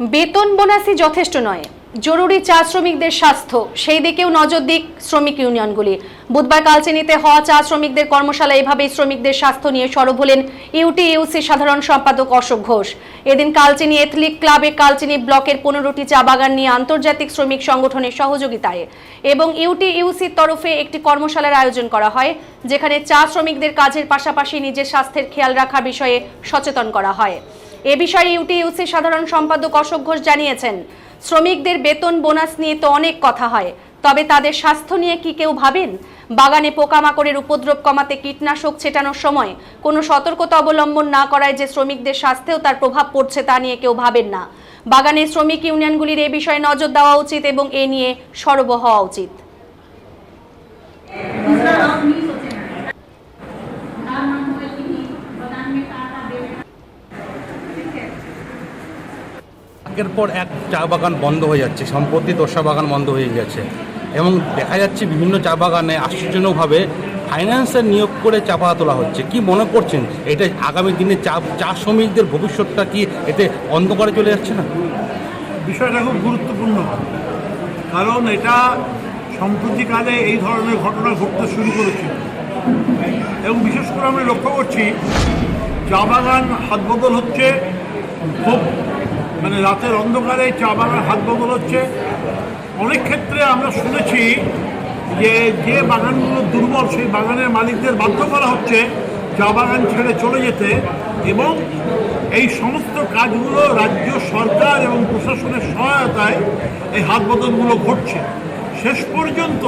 বেতন বোনাসই যথেষ্ট নয়। জরুরি চা শ্রমিকদের স্বাস্থ্য, সেই দিকেও নজর দিক শ্রমিক ইউনিয়নগুলি। বুধবার কালচিনিতে হওয়া চা শ্রমিকদের কর্মশালা এভাবেই শ্রমিকদের স্বাস্থ্য নিয়ে সরব হলেন ইউটি ইউসি সাধারণ সম্পাদক অশোক ঘোষ। এদিন কালচিনি এথলিক ক্লাবে কালচিনি ব্লকের পনেরোটি চা বাগান নিয়ে আন্তর্জাতিক শ্রমিক সংগঠনের সহযোগিতায় এবং ইউটি ইউসির তরফে একটি কর্মশালার আয়োজন করা হয়, যেখানে চা শ্রমিকদের কাজের পাশাপাশি নিজের স্বাস্থ্যের খেয়াল রাখার বিষয়ে সচেতন করা হয়। এ বিষয়ে ইউটিইউসি সাধারণ সম্পাদক অশোক ঘোষ জানিয়েছেন, শ্রমিকদের বেতন বোনাস নিয়ে তো অনেক কথা হয়, তবে তাদের স্বাস্থ্য নিয়ে কি কেউ ভাবেন? বাগানে পোকামাকড়ের উপদ্রব কমাতে কীটনাশক ছেটানোর সময় কোনো সতর্কতা অবলম্বন না করায় যে শ্রমিকদের স্বাস্থ্যেও তার প্রভাব পড়ছে তা নিয়ে কেউ ভাবেন না। বাগানে শ্রমিক ইউনিয়নগুলির এ বিষয়ে নজর দেওয়া উচিত এবং এ নিয়ে সরব হওয়া উচিত। একের পর এক চা বাগান বন্ধ হয়ে যাচ্ছে সম্পত্তি তোষা বাগান বন্ধ হয়ে গেছে এবং দেখা যাচ্ছে বিভিন্ন চা বাগানে আশ্চর্যজনকভাবে ফাইন্যান্সের নিয়োগ করে চা পাতা তোলা হচ্ছে। কি মনে করছেন? এটা আগামী দিনে চা চা শ্রমিকদের ভবিষ্যৎটা কি এতে অন্ধকারে চলে যাচ্ছে না? বিষয়টা খুব গুরুত্বপূর্ণ। কারণ এটা সম্প্রতিকালে এই ধরনের ঘটনা ঘটতে শুরু করেছে। এবং বিশেষ করে আমরা লক্ষ্য করছি, চা বাগান হাত বদল হচ্ছে খুব মানে রাতের অন্ধকারে চা বাগান হাত বদল হচ্ছে। অনেক ক্ষেত্রে আমরা শুনেছি যে যে বাগানগুলো দুর্বল, সেই বাগানের মালিকদের বাধ্য করা হচ্ছে চা বাগান ছেড়ে চলে যেতে এবং এই সমস্ত কাজগুলো রাজ্য সরকার এবং প্রশাসনের সহায়তায় এই হাত বদলগুলো ঘটছে। শেষ পর্যন্ত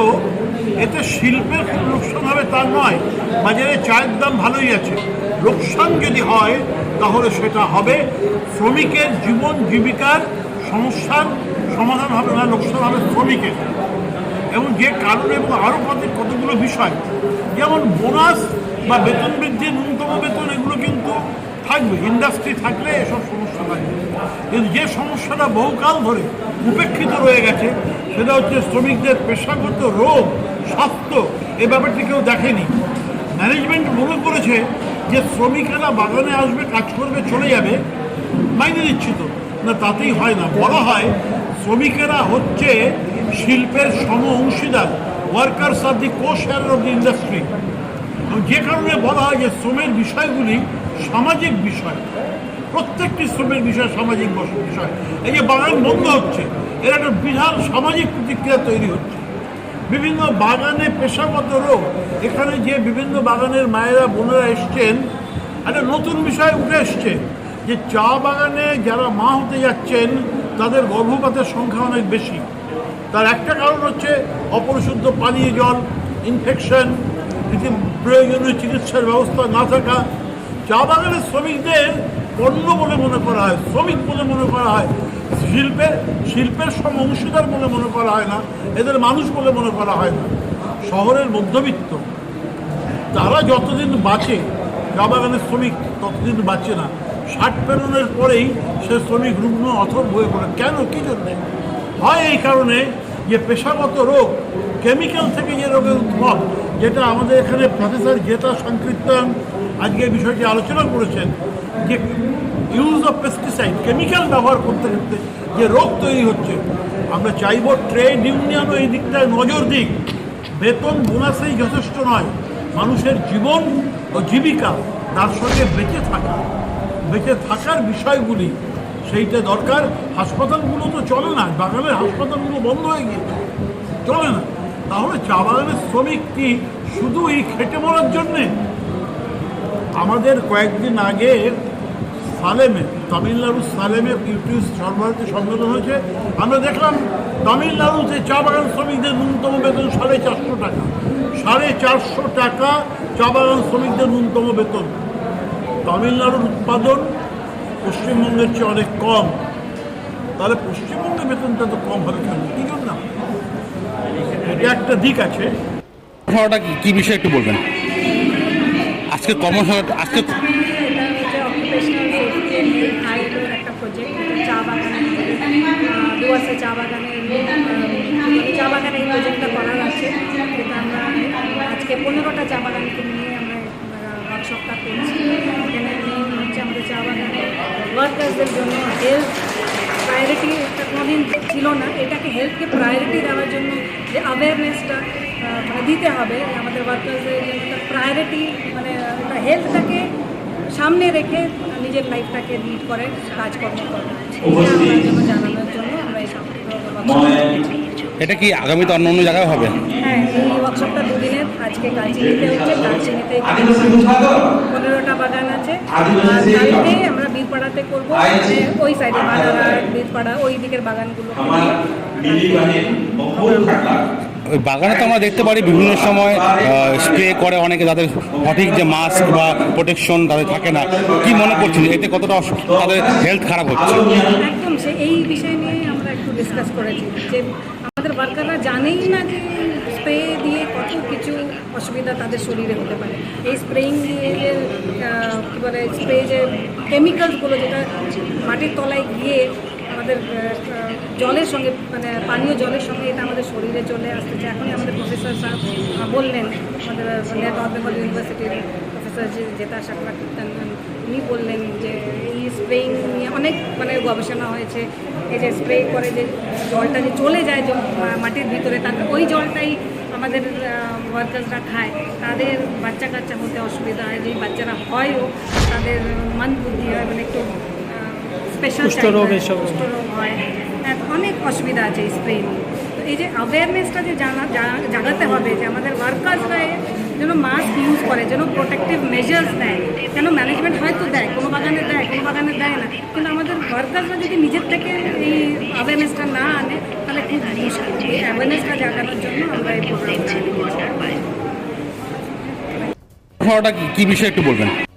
এতে শিল্পের খুব লোকসান হবে তা নয়। বাজারে চায়ের দাম ভালোই আছে। লোকসান যদি হয় তাহলে সেটা হবে। শ্রমিকের জীবন জীবিকার সমস্যার সমাধান হবে না, লোকসান হবে শ্রমিকের। এবং যে কারণে এবং আরও কত কতগুলো বিষয়, যেমন বোনাস বা বেতন বৃদ্ধি, ন্যূনতম বেতন, এগুলো কিন্তু থাকবে, ইন্ডাস্ট্রি থাকলে এসব সমস্যা থাকবে। কিন্তু যে সমস্যাটা বহুকাল ধরে উপেক্ষিত রয়ে গেছে, সেটা হচ্ছে শ্রমিকদের পেশাগত রোগ, স্বাস্থ্য, এ ব্যাপারটি কেউ দেখেনি। ম্যানেজমেন্ট মনে করেছে যে শ্রমিকেরা বাগানে আসবে, কাজ করবে, চলে যাবে, মাইনে দিচ্ছি তো। না, তাতেই হয় না। বলা হয়, শ্রমিকেরা হচ্ছে শিল্পের সম অংশীদার workers of the co of the industry যে কারণে বলা হয় যে শ্রমের বিষয়গুলি সামাজিক বিষয়। প্রত্যেকটি শ্রমের বিষয় সামাজিক বিষয়। এই যে বাগান বন্ধ হচ্ছে, এর একটা বিশাল সামাজিক প্রতিক্রিয়া তৈরি হচ্ছে। বিভিন্ন বাগানে পেশাগত রোগ। এখানে যে বিভিন্ন বাগানের মায়েরা, বোনেরা এসছেন, একটা নতুন বিষয় উঠে এসছে যে চা বাগানে যারা মা হতে যাচ্ছেন, তাদের গর্ভপাতের সংখ্যা অনেক বেশি। তার একটা কারণ হচ্ছে অপরিশুদ্ধ পানীয় জল ইনফেকশন প্রয়োজনীয় চিকিৎসার ব্যবস্থা না থাকা। চা বাগানের শ্রমিকদের পণ্য বলে মনে করা হয়, শ্রমিক বলে মনে করা হয় শিল্পের শিল্পের সম অংশীদার বলে মনে করা হয় না, এদের মানুষ বলে মনে করা হয় না। শহরের মধ্যবিত্ত, তারা যতদিন বাঁচে চা বাগানের শ্রমিক ততদিন বাঁচে না। ষাট পেরোনের পরেই সে শ্রমিক রুগ্ন অথব হয়ে পড়ে। কেন? কী জন্যে? হয় এই কারণে যে পেশাগত রোগ, কেমিক্যাল থেকে যে রোগের উদ্ভব, যেটা আমাদের এখানে প্রফেসর জেতা সংকীর্তন আজকে বিষয়টি আলোচনা করেছেন যে ইউজ অফ পেস্টিসাইড কেমিক্যাল ব্যবহার করতে করতে যে রোগ তৈরি হচ্ছে, আমরা চাইব ট্রেড ইউনিয়নও এই দিকটায় নজর দিক। বেতন বোনাসেই যথেষ্ট নয়। মানুষের জীবন ও জীবিকা তার সঙ্গে বেঁচে থাকা। বেঁচে থাকার বিষয়গুলি, সেইটা দরকার। হাসপাতালগুলো তো চলে না, বাগানের হাসপাতালগুলো বন্ধ হয়ে গিয়েছে। চলে না। তাহলে চা বাগানের শ্রমিক কি শুধু এই খেটে মরার জন্যে? আমাদের কয়েকদিন আগে সালেমে তামিলনাড়ু সালেমে ইউটিউব সর্বভারতীয় সম্মেলন হয়েছে। আমরা দেখলাম তামিলনাড়ুতে চা বাগান শ্রমিকদের ন্যূনতম বেতন সাড়ে চারশো টাকা। সাড়ে চারশো টাকা চা বাগান শ্রমিকদের ন্যূনতম বেতন। তামিলনাড়ুর উৎপাদন পশ্চিমবঙ্গের চেয়ে অনেক কম। তাহলে পশ্চিমবঙ্গের বেতনটা তো কম হবে কেন? কী জন্য? এটা একটা দিক আছে। ঘটনাটা কি? কি বিষয়ে একটু বলবেন? আজকে কর্মশালা আজকে অকুপেশনাল সেফটি হেলথ একটা প্রজেক্ট চা বাগানে ডুয়ার্সে চা বাগানে চা বাগানে এই প্রজেক্টটা করার আছে। যেটা আমরা, আজকে পনেরোটা চা বাগানকে নিয়ে আমরা ওয়ার্কশপটা করছি। এখানে মেন হচ্ছে আমাদের চা বাগানে ওয়ার্কার্সদের জন্য হেলথ প্রায়োরিটি এতদিন ছিল না। এটাকে হেলথকে প্রায়োরিটি দেওয়ার জন্য যে অ্যাওয়ারনেসটা মানে দিতে হবে। আমাদের ওয়ার্কার্সের প্রায়োরিটি মানে হেলথটাকে সামনে রেখে নিজের লাইফটাকে লিড করে কাজকর্ম করে। এটা জানানোর জন্য আমরা এই এটা কি আগামীতে অন্য অন্য জায়গায় হবে? হ্যাঁ এই ওয়ার্কশপটা দুদিনের। আজকে কালচিনিতে হচ্ছে কালচিনিতে পনেরোটা বাগান আছে। আর কালকে আমরা বীরপাড়াতে করব ওই সাইডে বীরপাড়া ওই দিকের বাগানগুলো বাগানে তো আমরা দেখতে পারি বিভিন্ন সময় স্প্রে করে অনেকে তাদের সঠিক যে মাস্ক বা প্রোটেকশন তাদের থাকে না। কি মনে করছেন? এতে কতটা তাদের হেলথ খারাপ হচ্ছে? একদম এই বিষয় নিয়ে আমরা একটু ডিসকাস করেছি যে আমাদের ওয়ার্কাররা জানেই না যে স্প্রে দিয়ে কত কিছু অসুবিধা তাদের শরীরে হতে পারে। এই স্প্রেইং দিয়ে যে কী বলে স্প্রে যে কেমিক্যালসগুলো যেটা মাটির তলায় গিয়ে আমাদের জলের সঙ্গে মানে পানীয় জলের সঙ্গে এটা আমাদের শরীরে চলে আসতেছে। এখনই আমাদের প্রফেসর স্যার বললেন, আমাদের নর্থ বেঙ্গল ইউনিভার্সিটির প্রফেসর যে জেতা সাকরা উনি বললেন যে এই স্প্রেইং নিয়ে অনেক মানে গবেষণা হয়েছে। এই যে স্প্রে করে যে জলটা যে চলে যায় যে মাটির ভিতরে তাদের ওই জলটাই আমাদের ওয়ার্কার্সরা খায়। তাদের বাচ্চা কাচ্চা হতে অসুবিধা হয় যেই বাচ্চারা হয়ও তাদের মান বুদ্ধি হয় মানে একটু স্পেশাল কুষ্ঠরোগ এসব। হয়। অনেক অসুবিধা আছে এই স্প্রে নিয়ে তো এই যে অ্যাওয়ারনেসটা যে জানা জা- জাগাতে হবে যে আমাদের ওয়ার্কার্সরা যেন মাস্ক ইউজ করে যেন প্রোটেক্টিভ মেজার্স দেয়। কেন ম্যানেজমেন্ট হয়তো দেয় কোনো বাগানে দেয় কোনো বাগানে দেয় না। কিন্তু আমাদের ওয়ার্কার্সরা যদি নিজের থেকে এই অ্যাওয়ারনেসটা না আনে তাহলে খুব মুশকিল। এই অ্যাওয়ারনেসটা জাগানোর জন্য আমরা এই প্রোগ্রামটা কি- কি বিষয়ে একটু বলবেন?